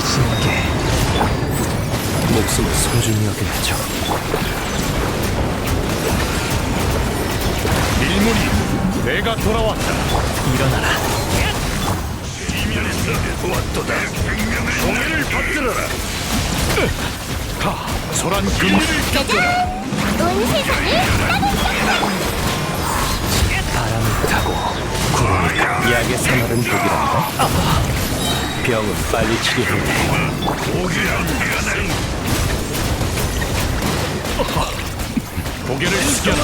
지는 게 목숨을 소중히 여겨야죠. 일문이 내가 돌아왔다. 일어나라. 이면에서 왔도다. 공연을 받들어라. 하, 소란 금지를 짜잔! 온 세상을 따뜻한 바람을 타고 구름이 약의 사마른 독이란다. 병은 빨리 치료해야 돼. 고개를 숙여라.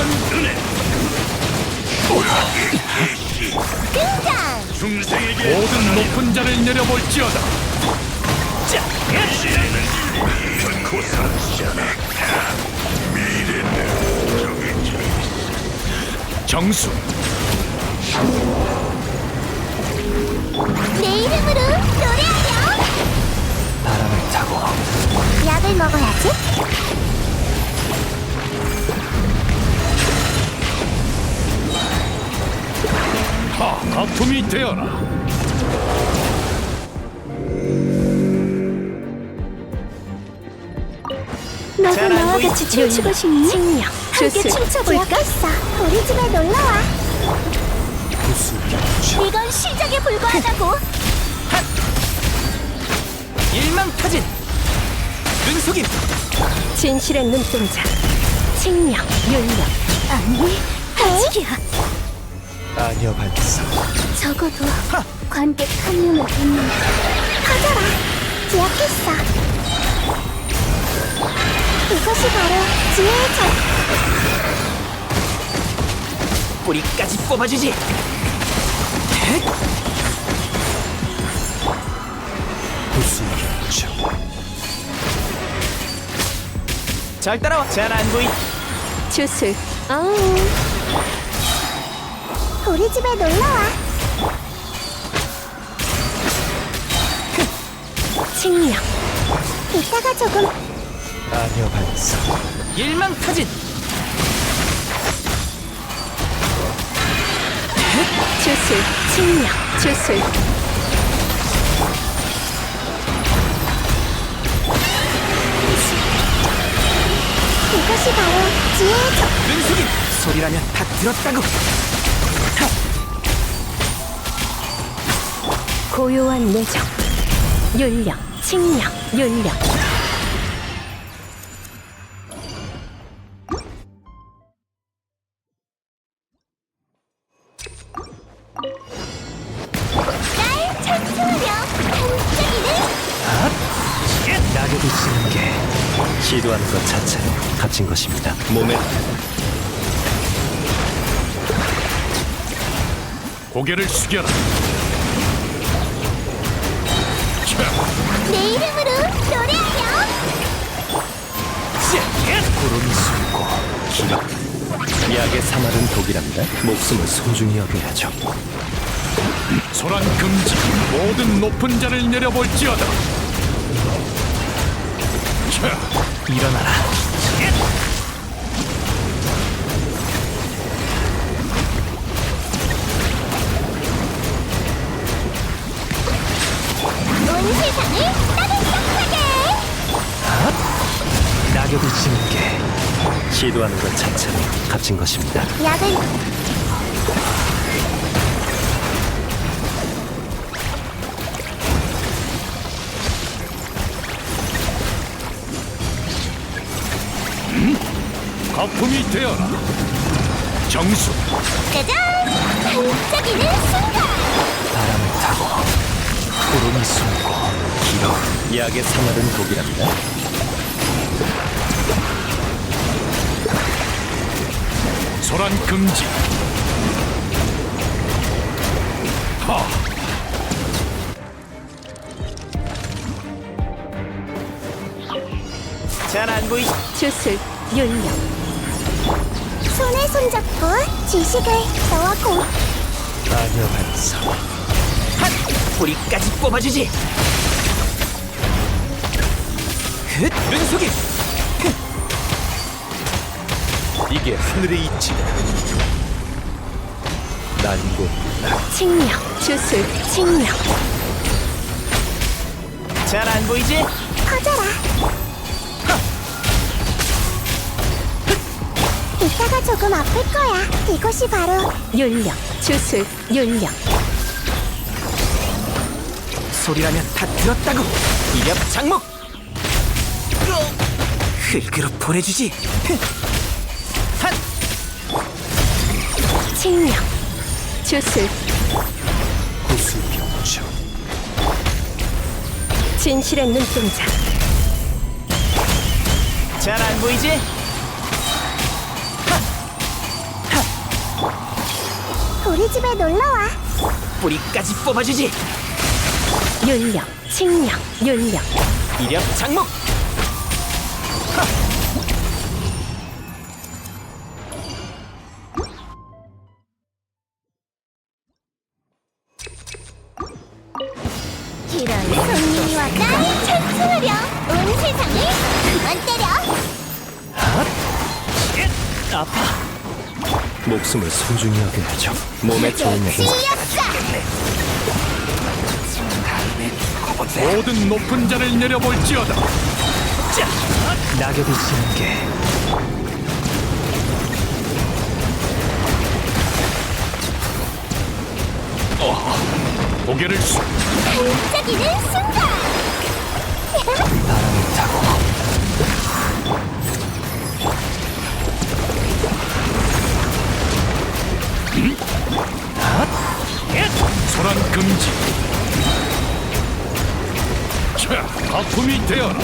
등장! 중생에게 모든 높은 자를 내려볼지어다. 결코 사라지지 않아. 정수 내 이름으로 노래하렴! 바람을 타고 약을 먹어야지. 하 거품이 되어라. 너도 나와 같이 춤추고 싶니? 함께. 춤춰볼까? 우리 집에 놀러와. 이건 시작에 불과하다고. 일망타진 눈속임 진실의 눈동자 칭령 윤력 아니, 아직이야. 아녀 반사 적어도 관객 한 명은 있는. 하자라. 기억했어. 이것이 바로 지혜의 적. 뿌리까지 뽑아주지. 잘 따라와. 잘안 보이. 주술 어우 우리 집에 놀러와. 칭령 이따가 조금 아녀 반사 일망타진 주술 칭령 주술 이것이 바로 지혜의 적. 눈속임 소리라면 다 들었다고. 고요한 내정 윤력 칭령 윤력 낙엽이 지는 게 시도하는 것 자체로 갇힌 것입니다. 몸에 고개를 숙여라. 자, 내 이름으로 노래하렴. 구름이 숨고 길어. 약의 사마른 독이랍니다. 목숨을 소중히 여겨야죠. 소란 금지 모든 높은 자를 내려볼지어다. 자, 일어나라. 온 세상을 따뜻하게. 낙엽이 지는 게 시도하는 것 자체로 갇힌 것입니다. 약을 거품이 되어라. 정수 짜잔! 반짝이는 순간. 바람을 타고 구름이 숨고 길어. 약의 사마른 독이랍니다. 소란 금지. 하, 잘안 보이. 주술 윤력 손에 손잡고 지식을 너와 공. 아녀 반사. 뿌리까지 뽑아주지. 흑 눈속임. 이게 하늘의 이치다. 난고 칭령 주술 칭령 잘 안 보이지? 커져라. 이따가 조금 아플 거야. 이곳이 바로 율령 주술 율령 소리라면 다 들었다고. 이력 장목. 흙으로 보내주지. 한 칭령 주술 구수병청 진실의 눈동자 잘 안 보이지? 우리 집에 놀러 와. 뿌리까지 뽑아주지. 율령 칭령 율령 이력 장목. 목숨을 소중히 여겨야죠 몸에 좋은 찌였어. 모든 높은 자를 내려볼지어다. 낙엽이 지는 게 고개를 숙. 반짝이는 순간. 소란 금지. 자, 하품이 되어라.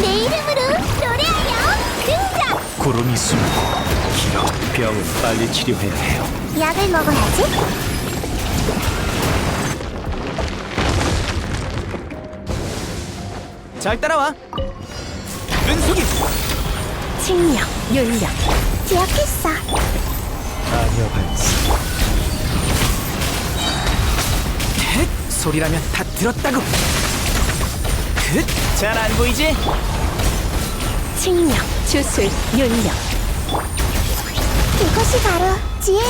내 이름으로 노래하여 등장. 구름이 숨고 길어 병은 빨리 치료해야 해요 약을 먹어야지. 잘 따라와. 은속이 칭령 율령 기억했어. 아녀 반사 소리라면 다 들었다고. 잘 안 보이지? 칭령 주술 율령 이것이 바로 지혜의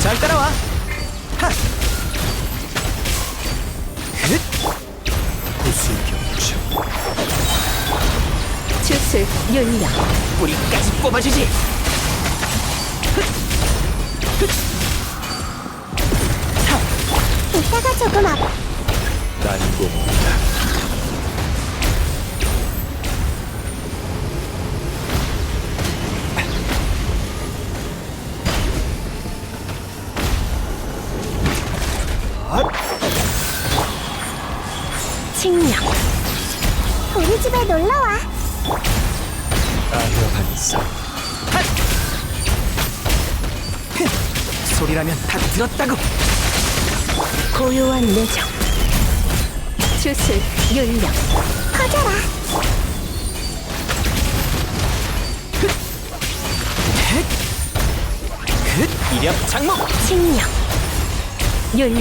잘 따라와. 하. 긋 구수병청 주술 율령 뿌리까지 뽑아주지. 이따가 조금 아플 난고 칭령 우리 집에 놀러 와. 아녀 반사 소리라면 다 들었다고. 고요한 내정 주술 율령 커져라. 긋 이력 장목. 칭령 율령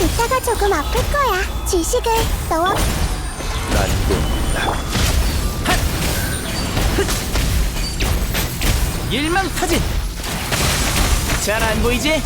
이따가 조금 아플 거야. 지식을 너와 난고 일망타진. 잘 안 보이지?